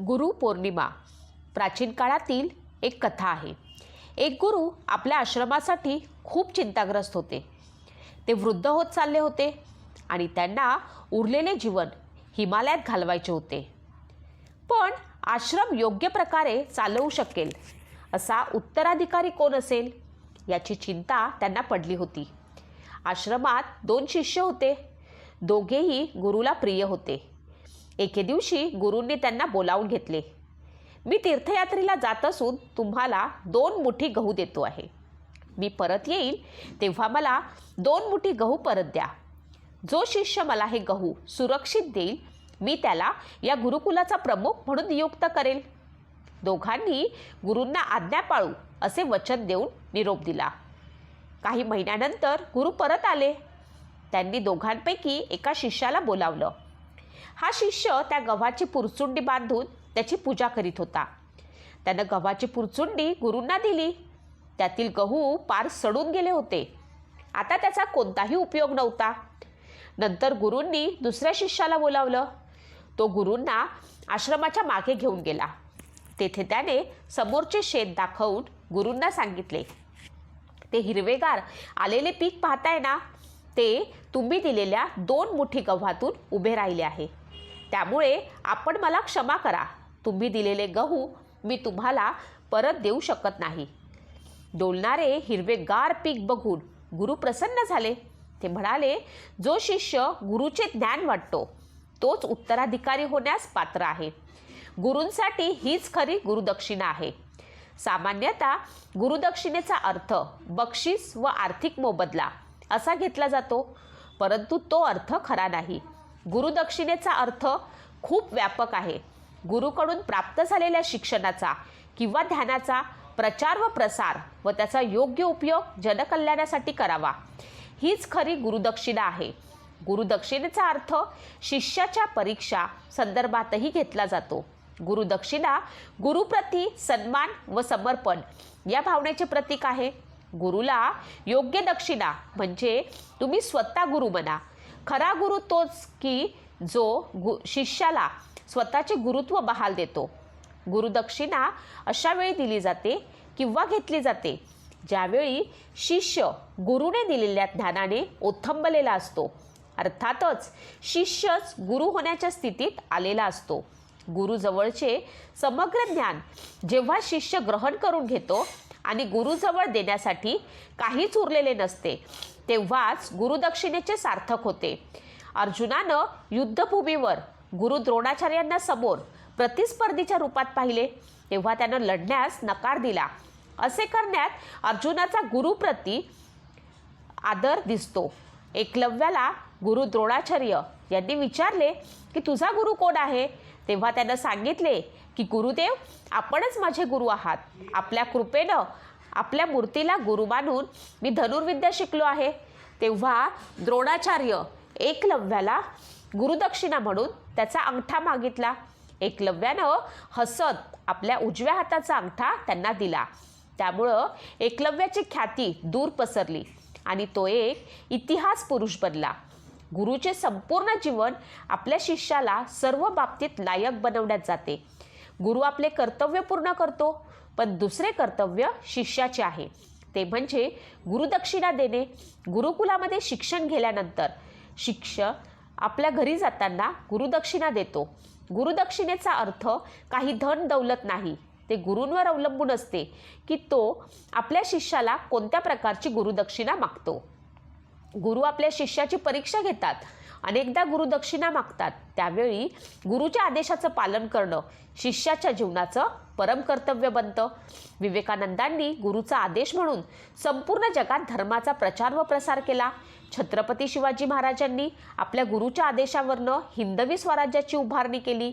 गुरु पौर्णिमा. प्राचीन काळातील एक कथा आहे. एक गुरु आपल्या आश्रमासाठी खूप चिंताग्रस्त होते. ते वृद्ध होत चालले होते आणि त्यांना उरलेले जीवन हिमालयात घालवायचे होते. पण आश्रम योग्य प्रकारे चालवू शकेल असा उत्तराधिकारी कोण असेल याची चिंता त्यांना पडली होती. आश्रमात दोन शिष्य होते. दोघेही गुरुला प्रिय होते. एके दिवशी गुरूंनी त्यांना बोलावून घेतले. मी तीर्थयात्रेला जात असून तुम्हाला दोन मुठी गहू देतो आहे. मी परत येईल तेव्हा मला दोन मुठी गहू परत द्या. जो शिष्य मला हे गहू सुरक्षित देईल मी त्याला या गुरुकुलाचा प्रमुख म्हणून नियुक्त करेल. दोघांनी गुरूंना आज्ञा पाळू असे वचन देऊन निरोप दिला. काही महिन्यानंतर गुरु परत आले. त्यांनी दोघांपैकी एका शिष्याला बोलावलं. हा शिष्य त्या गव्हाची पुरचुंडी बांधून त्याची पूजा करीत होता. त्यानं गव्हाची पुरचुंडी गुरूंना दिली. त्यातील गहू पार सडून गेले होते. आता त्याचा कोणताही उपयोग नव्हता. नंतर गुरूंनी दुसऱ्या शिष्याला बोलावलं. तो गुरूंना आश्रमाच्या मागे घेऊन गेला. तेथे त्याने समोरचे शेत दाखवून गुरूंना सांगितले. ते हिरवेगार आलेले पीक पाहताय ना? ते तुम्ही दिलेल्या दोन मुठी गव्हातून उभे राहिले आहे. त्यामुळे आपण मला क्षमा करा. तुम्ही दिलेले गहू मी तुम्हाला परत देऊ शकत नाही. डोलणारे हिरवेगार पीक बघून गुरु प्रसन्न झाले. ते म्हणाले जो शिष्य गुरुचे ज्ञान वाटतो तोच उत्तराधिकारी होण्यास पात्र आहे. गुरूंसाठी हीच खरी गुरुदक्षिणा आहे. सामान्यतः गुरुदक्षिणेचा अर्थ बक्षीस व आर्थिक मोबदला. असा घेतला जातो. परंतु तो अर्थ खरा नाही. गुरुदक्षिणेचा अर्थ खूप व्यापक आहे. गुरुकडून प्राप्त झालेल्या शिक्षणाचा किंवा ध्यानाचा प्रचार व प्रसार व त्याचा योग्य उपयोग जनकल्याणासाठी करावा. हीच खरी गुरुदक्षिणा आहे. गुरुदक्षिणेचा अर्थ शिष्याच्या परीक्षा संदर्भातही घेतला जातो. गुरुदक्षिणा गुरुप्रती सन्मान व समर्पण या भावनेचे प्रतीक आहे. गुरुला योग्य दक्षिणा म्हणजे तुम्ही स्वतः गुरु म्हणा खरा गुरु तोच की जो गु शिष्याला स्वतःचे गुरुत्व बहाल देतो. गुरुदक्षिणा अशा वेळी दिली जाते किंवा घेतली जाते ज्यावेळी शिष्य गुरुने दिलेल्या ज्ञानाने ओथंबलेला असतो. अर्थातच शिष्यच गुरु होण्याच्या स्थितीत आलेला असतो. गुरुजवळचे समग्र ज्ञान जेव्हा शिष्य ग्रहण करून घेतो आणि गुरुजवळ देण्यासाठी काहीच उरलेले नसते. तेव्हाच गुरुदक्षिणेचे सार्थक होते. अर्जुनानं युद्धभूमीवर गुरु द्रोणाचार्यांना समोर प्रतिस्पर्धीच्या रूपात पाहिले. तेव्हा त्यानं लढण्यास नकार दिला. असे करण्यात अर्जुनाचा गुरुप्रती आदर दिसतो. एकलव्याला गुरु द्रोणाचार्य यांनी विचारले की तुझा गुरु कोण आहे? तेव्हा त्यानं सांगितले की गुरुदेव आपणच माझे गुरु आहात. आपल्या कृपेनं आपल्या मूर्तीला गुरु मानून मी धनुर्विद्या शिकलो आहे. तेव्हा द्रोणाचार्य एकलव्याला गुरुदक्षिणा म्हणून त्याचा अंगठा मागितला. एकलव्यानं हसत आपल्या उजव्या हाताचा अंगठा त्यांना दिला. त्यामुळं एकलव्याची ख्याती दूर पसरली आणि तो एक इतिहास पुरुष बनला. गुरुचे संपूर्ण जीवन आपल्या शिष्याला सर्व बाबतीत लायक बनवण्यात जाते. गुरु आपले कर्तव्य पूर्ण करतो पण दुसरे कर्तव्य शिष्याचे आहे. ते म्हणजे गुरुदक्षिणा देणे. गुरुकुलामध्ये शिक्षण घेल्यानंतर शिक्षक आपल्या घरी जाताना गुरुदक्षिणा देतो. गुरुदक्षिणेचा अर्थ काही धन दौलत नाही. ते गुरूंवर अवलंबून असते की तो आपल्या शिष्याला कोणत्या प्रकारची गुरुदक्षिणा मागतो. गुरु आपल्या शिष्याची परीक्षा घेतात. अनेकदा गुरुदक्षिणा मागतात. त्यावेळी गुरुच्या आदेशाचं पालन करणं शिष्याच्या जीवनाचं परम कर्तव्य बनतं. विवेकानंदांनी गुरुचा आदेश म्हणून संपूर्ण जगात धर्माचा प्रचार व प्रसार केला. छत्रपती शिवाजी महाराजांनी आपल्या गुरुच्या आदेशावरनं हिंदवी स्वराज्याची उभारणी केली.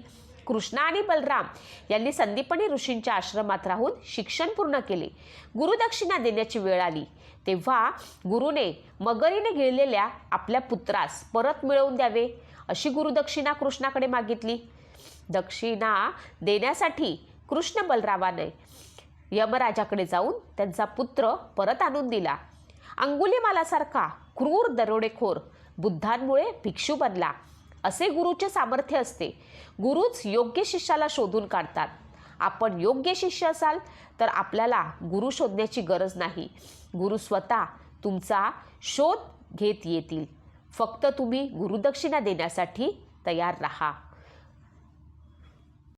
कृष्णा आणि बलराम यांनी संदीपनी ऋषींच्या आश्रमात राहून शिक्षण पूर्ण केले. गुरुदक्षिणा देण्याची वेळ आली. तेव्हा गुरुने मगरीने गिळलेल्या आपल्या पुत्रास परत मिळवून द्यावे अशी गुरुदक्षिणा कृष्णाकडे मागितली. दक्षिणा देण्यासाठी कृष्ण बलरामाने यमराजाकडे जाऊन त्यांचा पुत्र परत आणून दिला. अंगुलीमालासारखा क्रूर दरोडेखोर बुद्धांमुळे भिक्षू बनला. असे गुरुचे सामर्थ्य असते. गुरुच योग्य शिष्याला शोधून काढतात. आपण योग्य शिष्य असाल तर आपल्याला गुरु शोधण्याची गरज नाही. गुरु स्वतः तुमचा शोध घेत येतील. फक्त तुम्ही गुरुदक्षिणा देण्यासाठी तयार राहा.